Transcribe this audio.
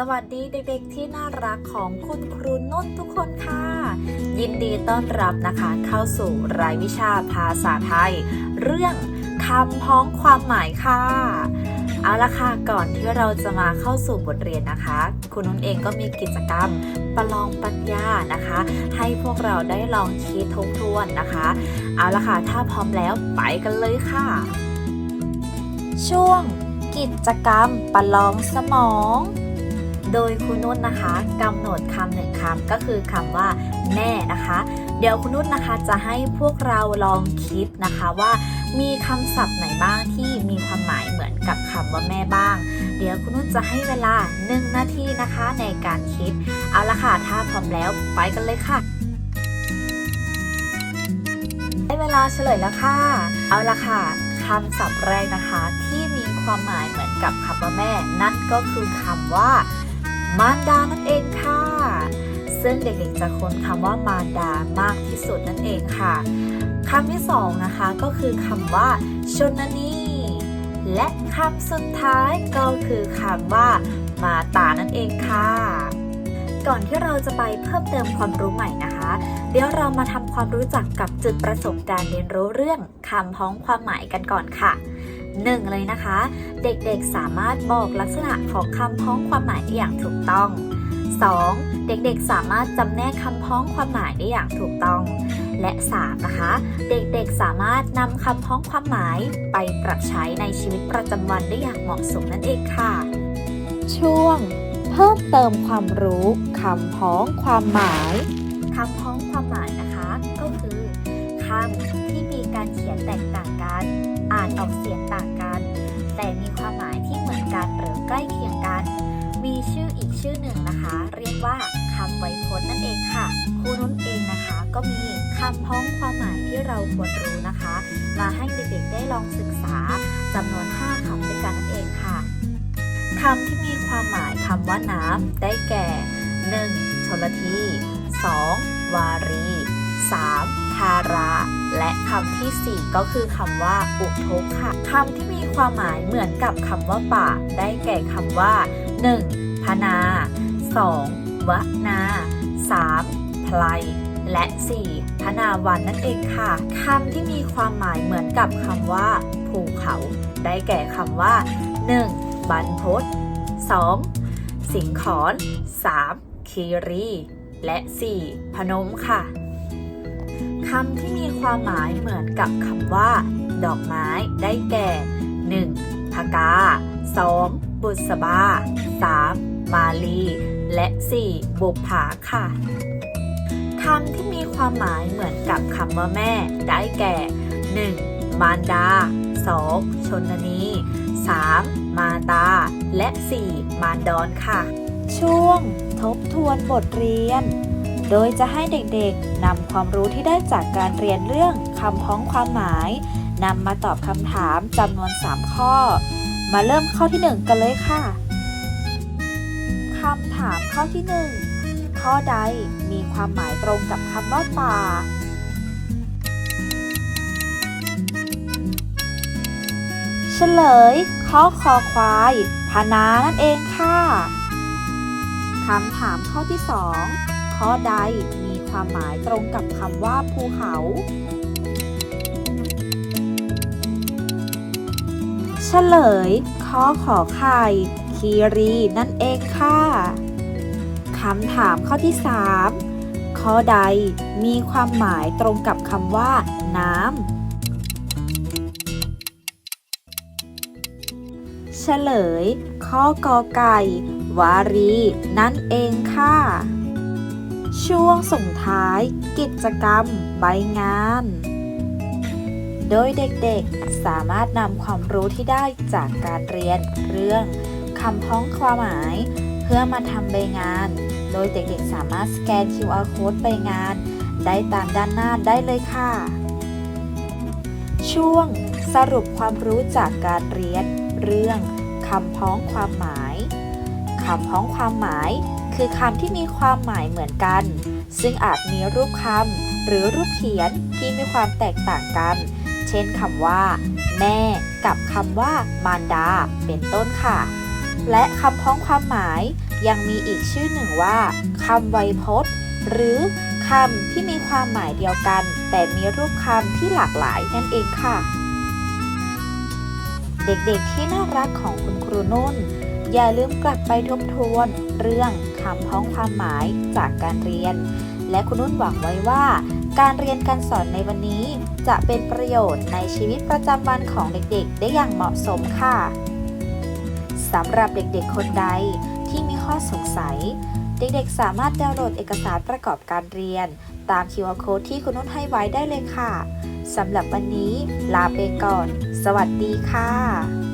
สวัสดีเด็กๆ ที่น่ารักของคุณครูนุ่นทุกคนค่ะ ยินดีต้อนรับนะคะ เข้าสู่รายวิชาภาษาไทย เรื่องคำพ้องความหมายค่ะ เอาละค่ะก่อนที่เราจะมาเข้าสู่บทเรียนนะคะ คุณนุ่นเองก็มีกิจกรรมประลองปัญญานะคะ ให้พวกเราได้ลองคิดทบทวนนะคะ เอาละค่ะถ้าพร้อมแล้วไปกันเลยค่ะ ช่วง กิจกรรมประลองสมอง โดยคุณนุ่นนะคะกำหนดคำหนึ่งคำก็คือคำว่าแม่นะคะ เดี๋ยวคุณนุ่นนะคะจะให้พวกเราลองคิดนะคะว่ามีคำศัพท์ไหนบ้างที่มีความหมายเหมือนกับคำว่าแม่บ้าง เดี๋ยวคุณนุ่นจะให้เวลา 1 นาทีนะคะในการคิด เอาละค่ะถ้าพร้อมแล้วไปกันเลยค่ะได้เวลาเฉลยแล้วค่ะ เอาละค่ะคำศัพท์แรกนะคะที่มีความหมายเหมือนกับคำว่าแม่ นั่นก็คือคำว่า มารดานั่นเองค่ะ ซึ่งเด็กๆจะค้นคำว่ามารดามากที่สุดนั่นเองค่ะคำที่สองนะคะก็คือคำว่าชนนีและคำสุดท้ายก็คือคำว่ามาตานั่นเองค่ะ ก่อนที่เราจะไปเพิ่มเติมความรู้ใหม่นะคะ เดี๋ยวเรามาทำความรู้จักกับจุดประสงค์การเรียนรู้เรื่องคำพ้องความหมายกันก่อนค่ะ 1. เลยนะคะ เด็กๆสามารถบอกลักษณะของคำพ้องความหมายได้อย่างถูกต้อง 2. เด็กๆสามารถจำแนกคำพ้องความหมายได้อย่างถูกต้อง และ 3. นะคะ เด็กๆสามารถนำคำพ้องความหมายไปปรับใช้ในชีวิตประจำวันได้อย่างเหมาะสมนั่นเองค่ะ ช่วง เพิ่มเติมความรู้คำพ้องความหมายคำพ้องความหมายนะคะ ก็คือคำที่มีการเขียนแตกต่างกัน อ่านออกเสียงต่างกัน แต่มีความหมายที่เหมือนกันหรือใกล้เคียงกัน มีชื่ออีกชื่อหนึ่งนะคะ เรียกว่าคำไวยพจน์นั่นเองค่ะครูนุ่นเองนะคะ ก็มีคำพ้องความหมายที่เราควรรู้นะคะ มาให้เด็กๆได้ลองศึกษาจำนวน 5คำด้วยกันนั่นเองค่ะคำที่มีความหมายคำว่าน้ำได้แก่ 1. ชลที 2. วารี 3. ทาราและคำทีสี่ 4 ก็คือคำว่าอุทกค่ะคำที่มีความหมายเหมือนกับคำว่าป่า ได้แก่คำว่า 1. พนา 2. วนา 3. พลายและ 4. พนาวันนั่นเองค่ะคำที่มีความหมายเหมือนกับคำว่า ภูเขา ได้แก่คำว่า 1. บรรพต 2. สิงขอน 3. คีรี และ 4. พนมค่ะ คำที่มีความหมายเหมือนกับคำว่า ดอกไม้ได้แก่ 1. พกา 2. บุษบา 3. มาลี และ 4. บุปผาค่ะ คำที่มีความหมายเหมือนกับคำว่าแม่ ได้แก่ 1. มารดา 2. ชนนี 3. มาตา และ 4. มารดอนค่ะ ช่วงทบทวนบทเรียน โดยจะให้เด็กๆนำความรู้ที่ได้จากการเรียนเรื่องคำพ้องความหมายนำมาตอบคำถามจำนวน 3 ข้อ มาเริ่มข้อที่ 1 กันเลยค่ะคำถามข้อที่ 1 ข้อใดมีความหมายตรงกับคำว่าป่าเฉลย ข้อคอควายพนานั่นเองค่ะ คำถามข้อที่ 2 ข้อใดมีความหมายตรงกับคำว่าภูเขา เฉลยข้อขอไข่คีรีนั่นเองค่ะคำถามข้อที่ 3 ข้อใดมีความหมายตรงกับคำว่า น้ำ เฉลย ข้อกอไก่ วารี นั่นเองค่ะ ช่วงส่งท้าย กิจกรรม ใบงาน โดยเด็กๆสามารถนำความรู้ที่ได้จากการเรียนเรื่องคำพ้องความหมาย เพื่อมาทำใบงาน โดยเด็กๆสามารถสแกน QR code ใบงาน ได้ตามด้านหน้าได้เลยค่ะ ช่วงสรุปความรู้จากการเรียนเรื่องคำพ้องความหมายคำพ้องความหมาย คือคำที่มีความหมายเหมือนกัน ซึ่งอาจมีรูปคำหรือรูปเขียนที่มีความแตกต่างกัน เช่นคำว่า แม่ กับคำว่ามารดา เป็นต้นค่ะ และคำพ้องความหมายยังมีอีกชื่อหนึ่งว่าคำไวยพจน์ หรือคำที่มีความหมายเดียวกัน แต่มีรูปคำที่หลากหลายนั่นเองค่ะ เด็กๆที่น่ารักของคุณครูนุ่น อย่าลืมกลับไปทบทวนเรื่อง คำพ้องความหมายจากการเรียน และคุณนุ่นหวังไว้ว่า การเรียนการสอนในวันนี้ จะเป็นประโยชน์ในชีวิตประจำวันของเด็กๆ ได้อย่างเหมาะสมค่ะสำหรับเด็กๆ คนใดที่มีข้อสงสัย เด็กๆ สามารถดาวน์โหลดเอกสารประกอบการเรียน ตาม QR Code ที่คุณนุ่นให้ไว้ได้เลยค่ะสำหรับวันนี้ ลาไปก่อน สวัสดีค่ะ